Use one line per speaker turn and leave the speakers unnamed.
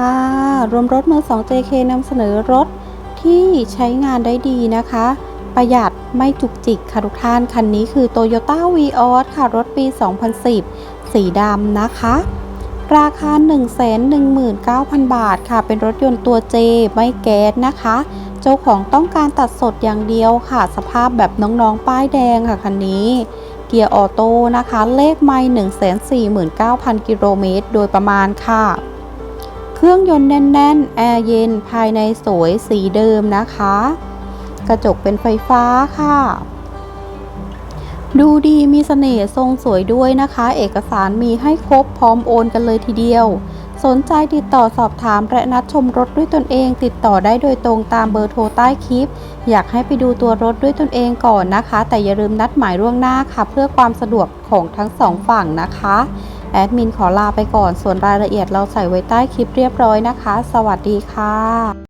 ค่ะรวมรถมือ2 JK นำเสนอรถที่ใช้งานได้ดีนะคะ ประหยัดไม่จุกจิกค่ะทุกท่าน คันนี้คือ Toyota Vios ค่ะ รถปี 2010 สีดำนะคะ ราคา 119,000 บาทค่ะ เป็นรถยนต์ตัว J ไม่แก๊สนะคะ เจ้าของต้องการตัดสดอย่างเดียวค่ะ สภาพแบบน้องๆ ป้ายแดงค่ะคันนี้ เกียร์ออโต้นะคะ เลขไม่149,000 กิโลเมตรโดยประมาณค่ะ เครื่องยนต์แน่นๆ แอร์เย็นภายในสวยสีเดิมนะคะ กระจกเป็นไฟฟ้าค่ะ ดูดีมีเสน่ห์ทรงสวยด้วยนะคะ เอกสารมีให้ครบพร้อมโอนกันเลยทีเดียว สนใจติดต่อสอบถามและนัดชมรถด้วยตนเอง ติดต่อได้โดยตรงตามเบอร์โทรใต้คลิป อยากให้ไปดูตัวรถด้วยตนเองก่อนนะคะ แต่อย่าลืมนัดหมายล่วงหน้าค่ะ เพื่อความสะดวกของทั้งสองฝั่งนะคะแอดมินขอลาไปก่อนส่วนรายละเอียดเราใส่ไว้ใต้คลิปเรียบร้อยนะคะ สวัสดีค่ะ